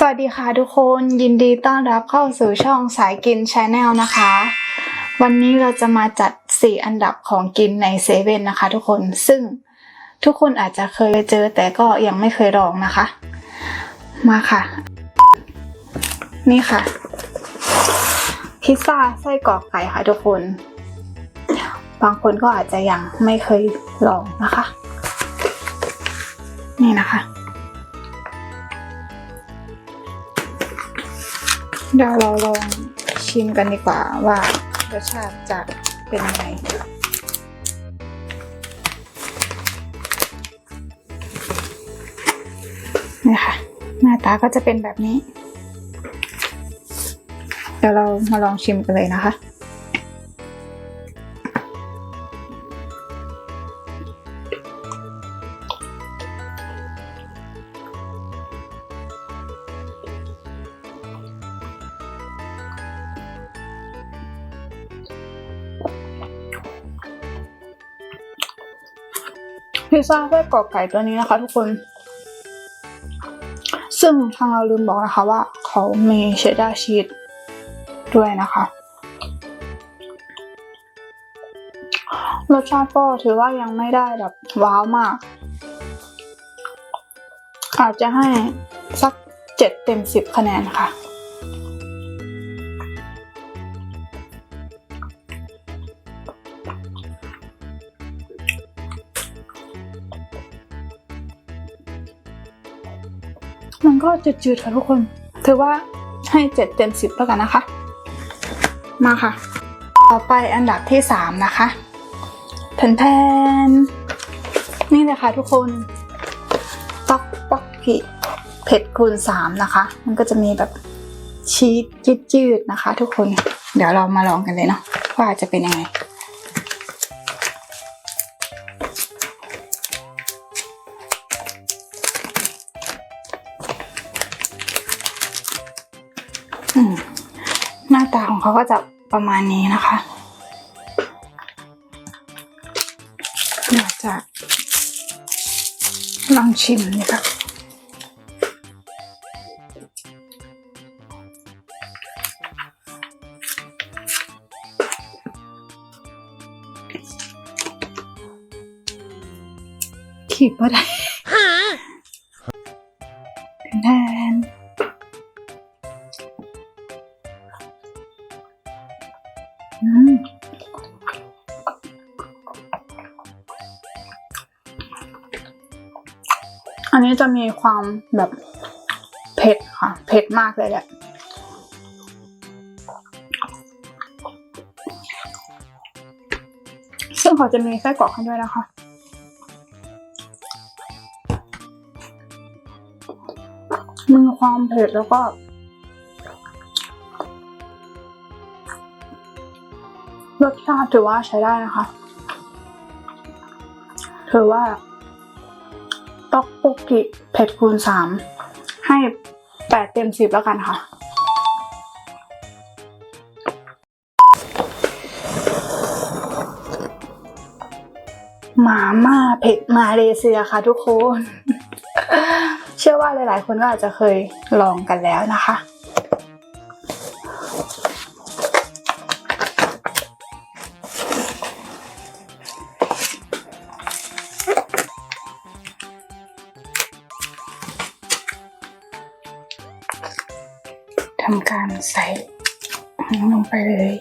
สวัสดีค่ะทุกคนยินดีต้อนรับเข้าสู่ช่องสายกินชาแนลนะคะ วันนี้เราจะมาจัด 4 อันดับของกินในเซเว่นนะคะ ทุกคนซึ่งทุกคนอาจจะเคยเจอแต่ก็ยังไม่เคยลองนะคะ มาค่ะ นี่ค่ะ พิซซ่าไส้กรอกไก่ค่ะทุกคน บางคนก็อาจจะยังไม่เคยลองนะคะ นี่นะคะ เดี๋ยวเราลองชิมกันดีกว่าว่ารสชาติจะเป็นยังไงนี่ค่ะหน้าตาก็จะเป็นแบบนี้ เดี๋ยวเรามาลองชิมกันเลยนะคะ พิซซ่าไส้กรอกไก่ตัวนี้นะคะ ทุกคน ซึ่งทางเราลืมบอกนะคะว่า เขามีเชดดาร์ชีสด้วยนะคะรสชาติก็ถือว่ายังไม่ได้แบบว้าวมาก อาจจะให้สักเจ็ดเต็มสิบคะแนนค่ะ มันก็จืดๆค่ะทุกคนถือว่าให้เจ็ดเต็มสิบแล้วกันนะคะ มาค่ะ ต่อไปอันดับที่สามนะคะแผ่นๆนี่เลยค่ะทุกคนต๊อกป๊อกกิเผ็ดคูณสามนะคะ มันก็จะมีแบบชีสจืดๆนะคะ ทุกคน เดี๋ยวเรามาลองกันเลยเนาะว่าจะเป็นยังไง หน้าตาของเขาก็จะประมาณนี้นะคะเดี๋ยวจะลองชิมนี่ค่ะขีบก็ได้แทน นนี้จะมีความแบบเผ็ดค่ะ เผ็ดมากเลยแหละซึ่งเขาจะมีไส้กรอกให้ด้วยนะคะมีความเผ็ดแล้วก็ รสชาติถือว่าใช้ได้นะคะ ถือว่า ต๊อกโปกิเผ็ดคูณสามให้แปดเต็มสิบแล้วกันค่ะ หมาม่าเผ็ดมาเลเซียค่ะทุกคน เชื่อว่าหลายๆ คนก็อาจจะเคยลองกันแล้วนะคะ ทำการใส่ลงไปเลย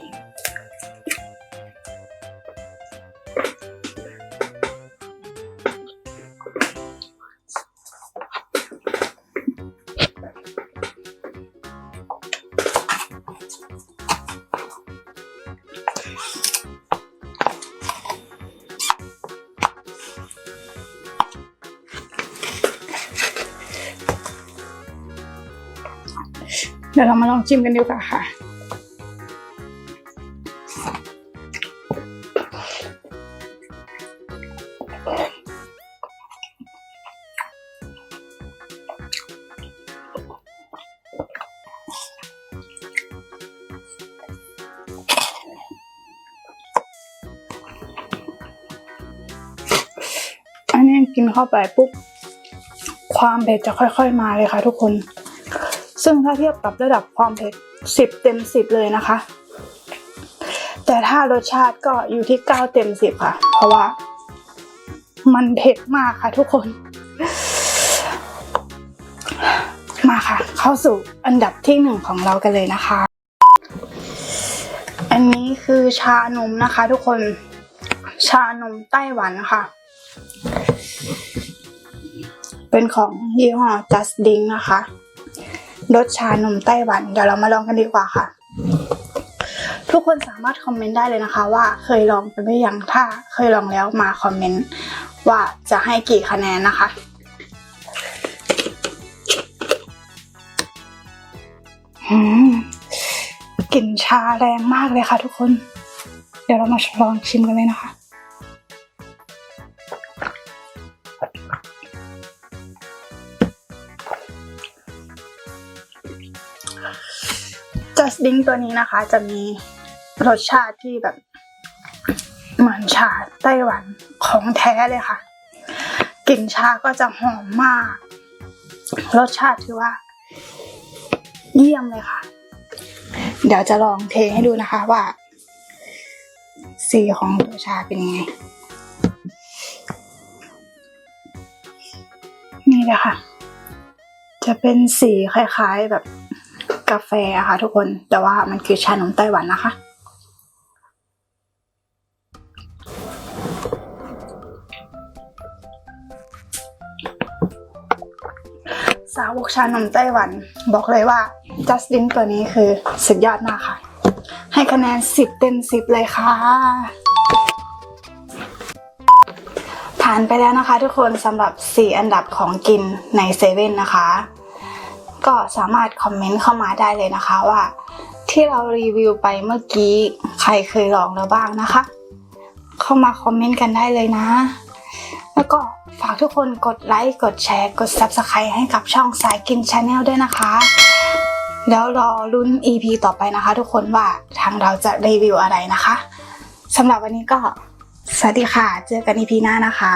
ดี๋ยวเรามาลองจิ้มกันดีกว่าค่ะ อันนี้กินเข้าไปปุ๊บ ความเผ็ดจะค่อย ๆ มาเลยค่ะทุกคน ซึ่งถ้าเทียบกับระดับความเผ็ดสิบเต็มสิบเลยนะคะ แต่ถ้ารสชาติก็อยู่ที่เก้าเต็มสิบค่ะ เพราะว่า มันเผ็ดมากค่ะทุกคน มาค่ะ เข้าสู่อันดับที่หนึ่งของเรากันเลยนะคะ อันนี้คือชานมนะคะ ทุกคน ชานมไต้หวันค่ะเป็นของยี่ห้อ Just Drink นะคะ รสชานมไต้หวัน เดี๋ยวเรามาลองกันดีกว่าค่ะ ทุกคนสามารถคอมเมนต์ได้เลยนะคะ ว่าเคยลองกันหรือยังถ้าเคยลองแล้วมาคอมเมนต์ว่าจะให้กี่คะแนนนะคะอืมกลิ่นชาแรงมากเลยค่ะทุกคน เดี๋ยวเรามาลองชิมกันเลยนะคะ สดิ้งตัวนี้นะคะ จะมีรสชาติที่แบบเหมือนชาไต้หวันของแท้เลยค่ะ กลิ่นชาก็จะหอมมาก รสชาติถือว่า เยี่ยมเลยค่ะ เดี๋ยวจะลองเทให้ดูนะคะว่า สีของตัวชาเป็นยังไง นี่เลยค่ะ จะเป็นสีคล้ายๆแบบ กาแฟอะค่ะทุกคน แต่ว่ามันคือชานมไต้หวันนะคะ สาวกชานมไต้หวัน บอกเลยว่าจัสตินตัวนี้คือสุดยอดมากค่ะ ให้คะแนน 10 เต็ม 10 เลยค่ะผ่านไปแล้วนะคะทุกคนสำหรับ 4 อันดับของกินในเซเว่นนะคะ ก็สามารถคอมเมนต์เข้ามาได้เลยนะคะว่า ที่เรารีวิวไปเมื่อกี้ใครเคยลองแล้วบ้างนะคะ เข้ามาคอมเมนต์กันได้เลยนะ แล้วก็ฝากทุกคนกดไลค์กดแชร์กด Subscribe ให้กับช่องสายกินชาแนลด้วยนะคะ แล้วรอลุ้น EP ต่อไปนะคะ ทุกคนว่าทางเราจะรีวิวอะไรนะคะสำหรับวันนี้ก็สวัสดีค่ะ เจอกัน EP หน้านะคะ